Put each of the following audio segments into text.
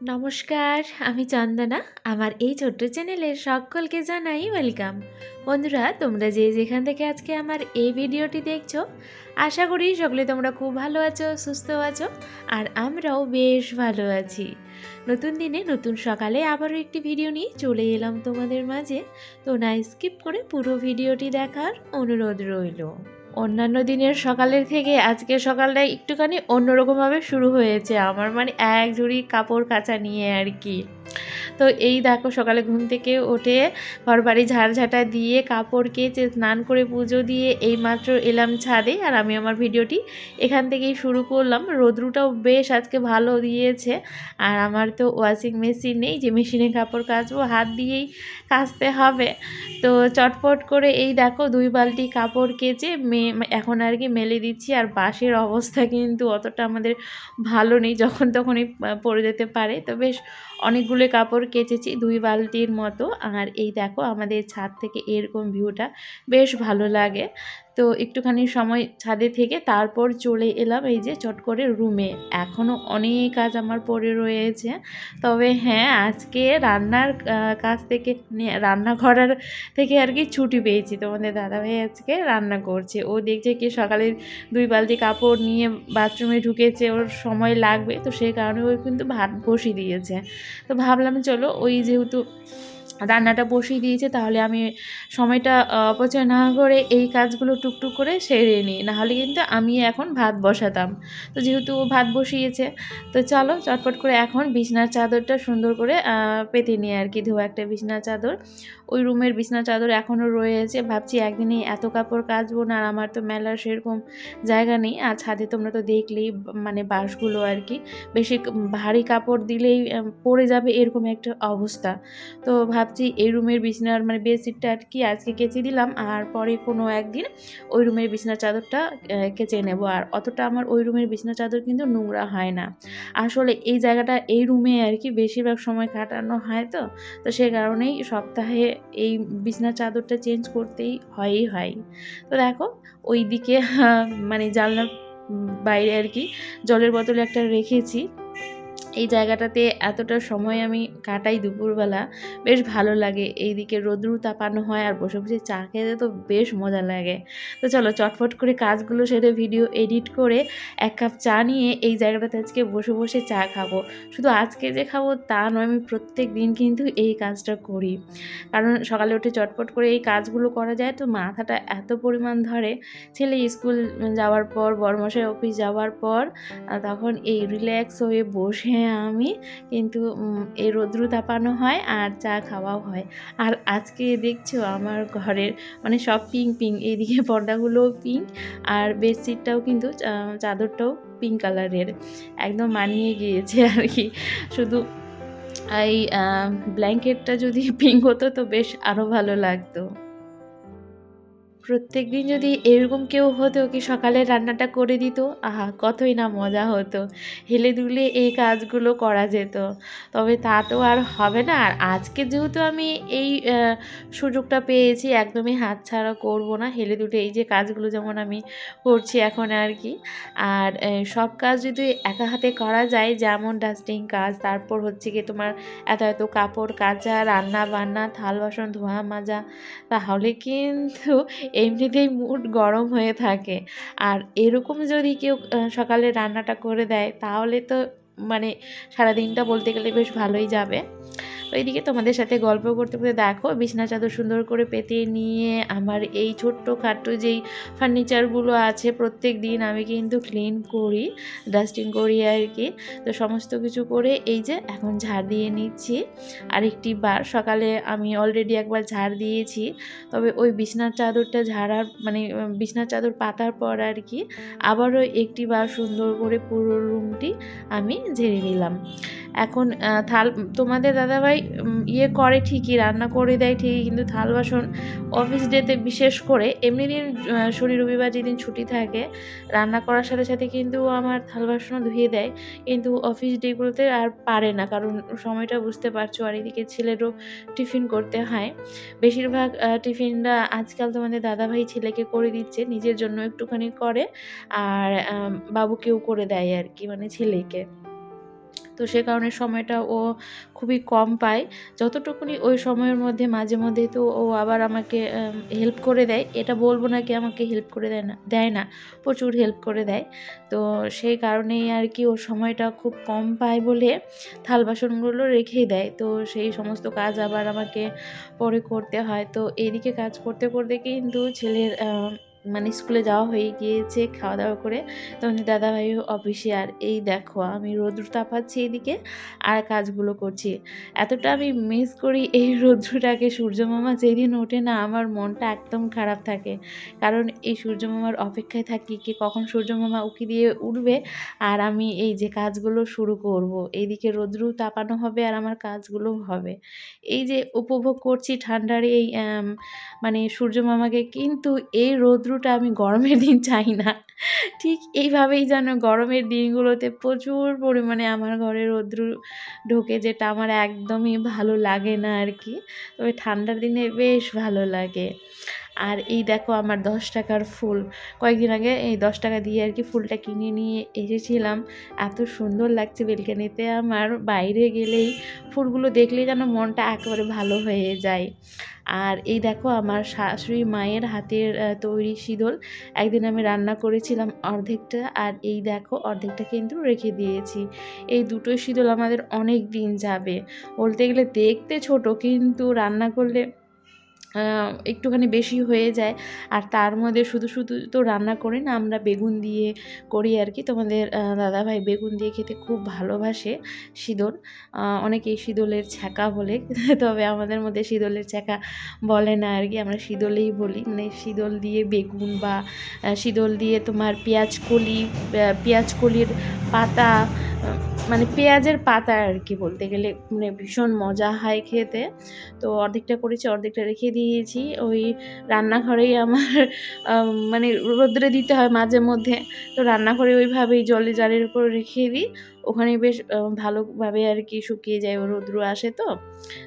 নমস্কার, আমি চন্দনা। আমার এই ছোট্ট চ্যানেলের সকলকে জানাই ওয়েলকাম। বন্ধুরা, তোমরা যে যেখান থেকে আজকে আমার এই ভিডিওটি দেখছ, আশা করি সকলে তোমরা খুব ভালো আছো, সুস্থ আছো, আর আমরাও বেশ ভালো আছি। নতুন দিনে নতুন সকালে আবারও একটি ভিডিও নিয়ে চলে এলাম তোমাদের মাঝে। তো না, স্কিপ করে পুরো ভিডিওটি দেখার অনুরোধ রইল। অন্যান্য দিনের সকালের থেকে আজকে সকালটা একটুখানি অন্যরকমভাবে শুরু হয়েছে আমার মানে এক ঝুড়ি কাপড় কাচা নিয়ে আর কি। তো এই দেখো সকালে ঘুম থেকে উঠে ঘর বাড়ি ঝাড়ঝাঁটা দিয়ে কাপড় কেচে স্নান করে পুজো দিয়ে এই মাত্র এলাম ছাদে আর আমি আমার ভিডিওটি এখান থেকেই শুরু করলাম। রোদ্রুটাও বেশ আজকে ভালো দিয়েছে আর আমার তো ওয়াশিং মেশিন নেই, যে মেশিনে কাপড় কাচবো হাত দিয়েই কাচতে হবে। তো চটপট করে এই দেখো দুই বালতি কাপড় কেচে মে এখন আর কি মেলে দিচ্ছি। আর বাসের অবস্থা কিন্তু অতটা আমাদের ভালো নেই যখন তখনই পরে যেতে পারে। তো বেশ অনেকগুলো কাপড় কেচেছি দুই বালতির মতো। আর এই দেখো আমাদের ছাদ থেকে এরকম ভিউটা বেশ ভালো লাগে। তো একটুখানি সময় ছাদে থেকে তারপর চলে এলাম এই যে চট করে রুমে। এখনও অনেক কাজ আমার পড়ে রয়েছে। তবে হ্যাঁ আজকে রান্নার কাজ থেকে রান্না করার থেকে আর কি ছুটি পেয়েছি। তোমাদের দাদাভাই আজকে রান্না করছে। ও দেখছে কি সকালে দুই বালতি কাপড় নিয়ে বাথরুমে ঢুকেছে, ওর সময় লাগবে। তো সেই কারণে ও কিন্তু ভাত বসিয়ে দিয়েছে। তো ভাবলাম চলো ওই যেহেতু রান্নাটা বসিয়ে দিয়েছে, তাহলে আমি সময়টা অপচয় না করে এই কাজগুলো টুকটুক করে সেরে নিই। নাহলে কিন্তু আমি এখন ভাত বসাতাম। তো যেহেতু ও ভাত বসিয়েছে, তো চলো চটপট করে এখন বিছনার চাদরটা সুন্দর করে পেতে নিয়ে আর কি। ধোয়া একটা বিছনার চাদর। ওই রুমের বিছনা চাদর এখনও রয়েছে। ভাবছি একদিনেই এত কাপড় কাচবো না, আর আমার তো মেলার সেরকম জায়গা নেই। আর ছাদে তোমরা তো দেখলেই মানে বাঁশগুলো আর কি। বেশি ভারী কাপড় দিলেই পড়ে যাবে এরকম একটা অবস্থা। তো ভাবছি এই রুমের বিছনার মানে বেডশিটটা আর কি আজকে কেচে দিলাম আর পরে কোনো একদিন ওই রুমের বিছনার চাদরটা কেচে নেব। আর অতটা আমার ওই রুমের বিছনা চাদর কিন্তু নোংরা হয় না। আসলে এই জায়গাটা, এই রুমে আর কি বেশিরভাগ সময় কাটানো হয় তো তো সে কারণেই সপ্তাহে এই বিছনার চাদরটা চেঞ্জ করতেই হয়ই হয়। তো দেখো ওই দিকে মানে জানলার বাইরে আর কি জলের বোতলে একটা রেখেছি। এই জায়গাটাতে এতটা সময় আমি কাটাই দুপুরবেলা, বেশ ভালো লাগে। এইদিকে রোদ্রু তাপানো হয় আর বসে বসে চা খেতে তো বেশ মজা লাগে। তো চলো চটফট করে কাজগুলো সেরে ভিডিও এডিট করে এক কাপ চা নিয়ে এই জায়গাটাতে আজকে বসে বসে চা খাব। শুধু আজকে যে খাব তা নয়, আমি প্রত্যেক দিন কিন্তু এই কাজটা করি। কারণ সকালে উঠে চটপট করে এই কাজগুলো করা যায় তো মাথাটা এত পরিমাণ ধরে। ছেলে স্কুল যাওয়ার পর, বড়মশাই অফিস যাওয়ার পর তখন এই রিল্যাক্স হয়ে বসে আমি। কিন্তু এই রৌদ্র তাপানো হয় আর চা খাওয়াও হয়। আর আজকে দেখছ আমার ঘরের মানে সব পিঙ্ক পিঙ্ক এইদিকে পর্দাগুলোও পিঙ্ক আর বেডশিটটাও কিন্তু চাদরটাও পিঙ্ক কালারের একদম মানিয়ে গিয়েছে আর কি। শুধু এই ব্ল্যাঙ্কেটটা যদি পিঙ্ক হতো তো বেশ আরও ভালো লাগতো। প্রত্যেক দিন যদি এরকম কেউ হতো কি সকালে রান্নাটা করে দিত, আহা, কতই না মজা হতো। হেলে দুলে এই কাজগুলো করা যেত। তবে তা তো আর হবে না। আর আজকে যেহেতু আমি এই সুযোগটা পেয়েছি, একদমই হাতছাড়া করব না। হেলে দুলে এই যে কাজগুলো যেমন আমি করছি এখন আর কি। আর সব কাজ যদি একা হাতে করা যায়, যেমন ডাস্টিং কাজ, তারপর হচ্ছে কি তোমার এত এত কাপড় কাচা রান্না বান্না থাল বাসন ধোয়া, মাজা, তাহলে কিন্তু এমনিতেই মুড গরম হয়ে থাকে। আর এরকম যদি কেউ সকালে রান্নাটা করে দেয়, তাহলে তো মানে সারাদিনটা বলতে গেলে বেশ ভালোই যাবে। ওইদিকে তোমাদের সাথে গল্প করতে করতে দেখো, বিছনা চাদর সুন্দর করে পেতে নিয়ে আমার এই ছোট্ট খাট্টো যেই ফার্নিচারগুলো আছে প্রত্যেক দিন আমি কিন্তু ক্লিন করি ডাস্টিং করি আর কি। তো সমস্ত কিছু করে এই যে এখন ঝাড় দিয়ে নিচ্ছি। আরেকটি বার, সকালে আমি অলরেডি একবার ঝাড় দিয়েছি। তবে ওই বিছনার চাদরটা ঝাড়ার মানে বিছনার চাদর পাতার পর আর কি, আবারও একটি বার সুন্দর করে পুরো রুমটি আমি ঝেড়ে নিলাম। এখন থাল, তোমাদের দাদাভাই ইয়ে করে ঠিকই, রান্না করে দেয় ঠিকই, কিন্তু থাল বাসন অফিস ডেতে বিশেষ করে এমনি দিন শনি, রবিবার যেদিন ছুটি থাকে, রান্না করার সাথে সাথে কিন্তু আমার থাল বাসনও ধুয়ে দেয়, কিন্তু অফিস ডেগুলোতে আর পারে না, কারণ সময়টা বুঝতে পারছ, আর এদিকে ছেলেরও টিফিন করতে হয়। বেশিরভাগ টিফিনটা আজকাল তোমাদের দাদাভাই ছেলেকে করে দিচ্ছে, নিজের জন্য একটুখানি করে, আর বাবুকেও করে দেয় আর কি মানে ছেলেকে। তো সে কারণে সময়টা ও খুবই কম পায়। যতটুকুনি ওই সময়ের মধ্যে, মাঝে মধ্যে তো ও আবার আমাকে হেল্প করে দেয়। এটা বলব না কি আমাকে হেল্প করে দেয় না দেয় না, প্রচুর হেল্প করে দেয়। তো সেই কারণেই আর কি ও সময়টা খুব কম পায় বলে থাল বাসনগুলো রেখেই দেয়। তো সেই সমস্ত কাজ আবার আমাকে পরে করতে হয়। তো এদিকে কাজ করতে করতে কিন্তু ছেলের মানে স্কুলে যাওয়া হয়ে গিয়েছে খাওয়া দাওয়া করে তখন দাদাভাইও অফিসে আর এই দেখো, আমি রোদ্র তাপাচ্ছি এদিকে আর কাজগুলো করছি। এতটা আমি মিস করি এই রৌদ্রটাকে। সূর্যমামা যেদিন ওঠে না, আমার মনটা একদম খারাপ থাকে। কারণ এই সূর্যমামার অপেক্ষায় থাকি কি, কখন সূর্যমামা উকি দিয়ে উঠবে আর আমি এই যে কাজগুলো শুরু করব। এইদিকে রৌদ্র তাপানো হবে আর আমার কাজগুলো হবে। এই যে উপভোগ করছি ঠান্ডার এই মানে সূর্যমামাকে, কিন্তু এই রৌদ্রটা আমি গরমের দিন চাই না। ঠিক এইভাবেই যেন গরমের দিনগুলোতে প্রচুর পরিমাণে আমার ঘরে রৌদ্র ঢোকে, যেটা আমার একদমই ভালো লাগে না আর কি। তবে ঠান্ডার দিনে বেশ ভালো লাগে। আর এই দেখো আমার দশ টাকার ফুল। কয়েকদিন আগে এই দশ টাকা দিয়ে আর কি ফুলটা কিনে নিয়ে এসেছিলাম। এত সুন্দর লাগছে বেলকানিতে আমার। বাইরে গেলেই ফুলগুলো দেখলেই যেন মনটা একেবারে ভালো হয়ে যায়। আর এই দেখো আমার শাশুড়ি মায়ের হাতের তৈরি শীতল। একদিন আমি রান্না করেছিলাম অর্ধেকটা আর এই দেখো অর্ধেকটা কিন্তু রেখে দিয়েছি। এই দুটো শীতল আমাদের অনেক দিন যাবে। বলতে গেলে দেখতে ছোট কিন্তু রান্না করলে একটুখানি বেশি হয়ে যায়। আর তার মধ্যে শুধু শুধু তো রান্না করি না আমরা বেগুন দিয়ে করি আর কি। তোমাদের দাদাভাই বেগুন দিয়ে খেতে খুব ভালোবাসে আহ, অনেকেই শীতলের ছ্যাঁকা বলে তবে আমাদের মধ্যে শীতলের ছ্যাঁকা বলে না আর কি। আমরা শীতলেই বলি। মানে শীতল দিয়ে বেগুন বা আহ, দিয়ে তোমার পেঁয়াজ কলি পেঁয়াজ কলির পাতা মানে পেঁয়াজের পাতা আর কি বলতে গেলে। মানে ভীষণ মজা হয় খেতে। তো অর্ধেকটা করেছি অর্ধেকটা রেখে দিয়েছি, ওই রান্নাঘরেই আমার মানে রোদ্রে দিতে হয় মাঝে মধ্যে। তো রান্নাঘরে ওইভাবেই জলে জালের উপর রেখে দিই। ওখানে বেশ ভালোভাবে আর কি শুকিয়ে যায়, ও রৌদ্র আসে তো।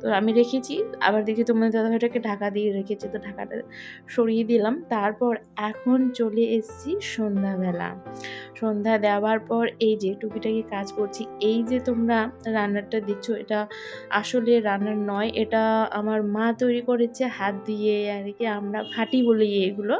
তো আমি রেখেছি। আবার দেখি তোমাদের দাদাভাইটাকে ঢাকা দিয়ে রেখেছি, তো ঢাকাটা সরিয়ে দিলাম। তারপর এখন চলে এসেছি সন্ধ্যাবেলা। সন্ধ্যা দেওয়ার পর এই যে টুকিটাকি কাজ করছি, এই যে তোমরা রান্নাটা দিচ্ছ, এটা আসলে রান্নার নয়, এটা আমার মা তৈরি করেছে হাত দিয়ে আর কি আমরা ফাটি বলি এগুলো।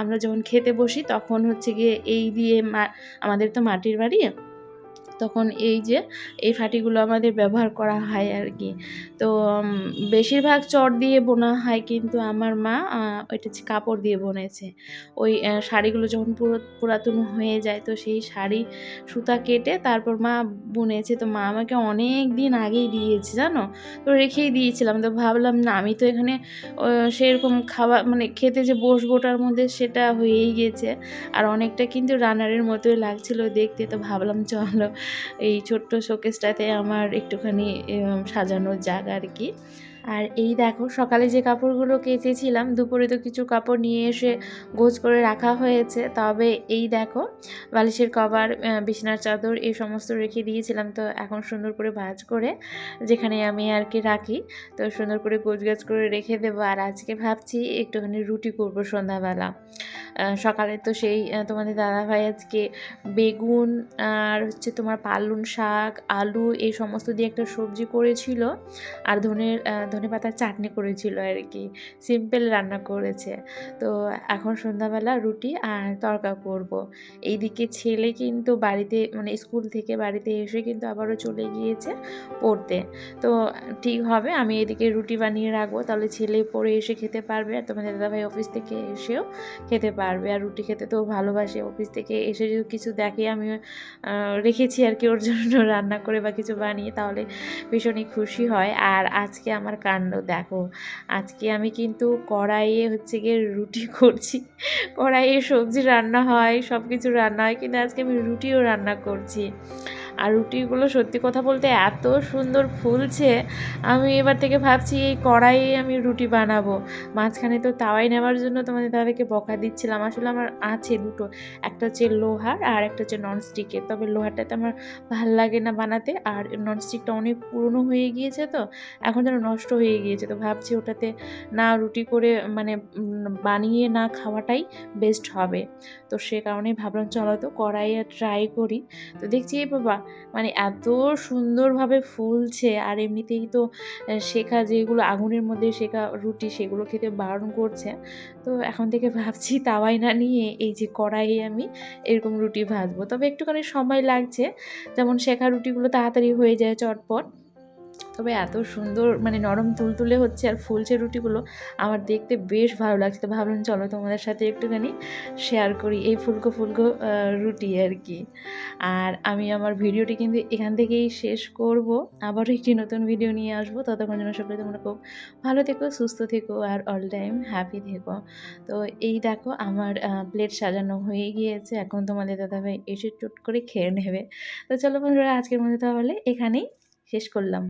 আমরা যখন খেতে বসি তখন হচ্ছে গিয়ে এই দিয়ে মা, আমাদের তো মাটির বাড়ি তখন এই যে, এই ফাটিগুলো আমাদের ব্যবহার করা হয় আর কি। তো বেশিরভাগ চট দিয়ে বোনা হয় কিন্তু আমার মা ওইটা কাপড় দিয়ে বনেছে। ওই শাড়িগুলো যখন পুরো, পুরাতন হয়ে যায় তো সেই শাড়ি সুতা কেটে তারপর মা বুনেছে। তো মা আমাকে অনেক দিন আগেই দিয়েছে, জানো? তো রেখেই দিয়েছিলাম। তো ভাবলাম, না, আমি তো এখানে সেরকম খাবার মানে খেতে যে বসবো ওটার মধ্যে সেটা হয়েই গেছে। আর অনেকটা কিন্তু রানারের মতোই লাগছিল দেখতে। তো ভাবলাম, চলো এই ছোট্ট শোকেসটাতে আমার একটুখানি সাজানোর জায়গা আর কি। আর এই দেখো, সকালে যে কাপড়গুলো কেচেছিলাম, দুপুরে তো কিছু কাপড় নিয়ে এসে গোছ করে রাখা হয়েছে। তবে এই দেখো, বালিশের কভার বিছানার চাদর এই সমস্ত রেখে দিয়েছিলাম। তো এখন সুন্দর করে ভাজ করে, যেখানে আমি আর কি রাখি, তো সুন্দর করে গোছগাছ করে রেখে দেবো। আর আজকে ভাবছি একটুখানি রুটি করব সন্ধ্যাবেলা। সকালে তো সেই তোমাদের দাদাভাই আজকে বেগুন আর হচ্ছে তোমার পালুন শাক, আলু এই সমস্ত দিয়ে একটা সবজি করেছিল। আর ধনের ধনে পাতার চাটনি করেছিল আর কি। সিম্পল রান্না করেছে। তো এখন সন্ধ্যাবেলা রুটি আর তরকা করব। এইদিকে ছেলে কিন্তু বাড়িতে মানে স্কুল থেকে বাড়িতে এসে কিন্তু আবারও চলে গিয়েছে পড়তে। তো ঠিক হবে, আমি এদিকে রুটি বানিয়ে রাখব। তাহলে ছেলে পড়ে এসে খেতে পারবে আর তোমাদের দাদাভাই অফিস থেকে এসেও খেতে পারবে। আর রুটি খেতে তো ভালোবাসে অফিস থেকে এসে যদি কিছু দেখে আমি রেখেছি আর কি ওর জন্য রান্না করে বা কিছু বানিয়ে, তাহলে ভীষণই খুশি হয়। আর আজকে আমার কাণ্ড, দেখো। আজকে আমি কিন্তু কড়াইয়ে হচ্ছে গিয়ে রুটি করছি। কড়াইয়ে সবজি রান্না হয় সব কিছু রান্না হয়, কিন্তু আজকে আমি রুটিও রান্না করছি। আর রুটিগুলো সত্যি কথা বলতে এত সুন্দর ফুলছে, আমি এবার থেকে ভাবছি এই কড়াইয়ে আমি রুটি বানাবো। মাঝখানে তো তাওয়াই নেওয়ার জন্য তোমাদের দাদাকে বকা দিচ্ছিলাম। আসলে আমার আছে দুটো, একটা হচ্ছে লোহার আর একটা হচ্ছে ননস্টিকের। তবে লোহারটাতে আমার ভালো লাগে না বানাতে আর ননস্টিকটা অনেক পুরনো হয়ে গিয়েছে তো, এখন যেন নষ্ট হয়ে গিয়েছে। তো ভাবছি ওটাতে না রুটি করে মানে বানিয়ে না খাওয়াটাই বেস্ট হবে। তো সে কারণেই ভাবলাম চলো তো কড়াইয়ে ট্রাই করি। তো দেখছি এই বাবা মানে এত সুন্দরভাবে ফুলছে আর এমনিতেই তো শেখা যেগুলো আগুনের মধ্যে শেখা রুটি সেগুলো খেতে বারণ করছে। তো এখন থেকে ভাবছি তাওয়াই না নিয়ে এই যে কড়াইয়ে আমি এরকম রুটি ভাজবো। তবে একটুখানি সময় লাগছে। যেমন শেখা রুটিগুলো তাড়াতাড়ি হয়ে যায় চটপট। তবে এত সুন্দর মানে নরম তুলতুলে হচ্ছে আর ফুলছে রুটিগুলো, আমার দেখতে বেশ ভালো লাগছে। তো ভাবলাম চলো তোমাদের সাথে একটুখানি শেয়ার করি এই ফুলকো ফুলকো রুটি আর কি। আর আমি আমার ভিডিওটি কিন্তু এখান থেকেই শেষ করব। আবারও একটি নতুন ভিডিও নিয়ে আসব। ততক্ষণ যেন সকলে তোমরা খুব ভালো থেকো, সুস্থ থেকো আর অল টাইম হ্যাপি থেকো। তো এই দেখো আমার প্লেট সাজানো হয়ে গিয়েছে। এখন তোমাদের দাদাভাই এসে চট করে খেয়ে নেবে। তো চলো বন্ধুরা, আজকের মধ্যে তাহলে এখানেই শেষ করলাম।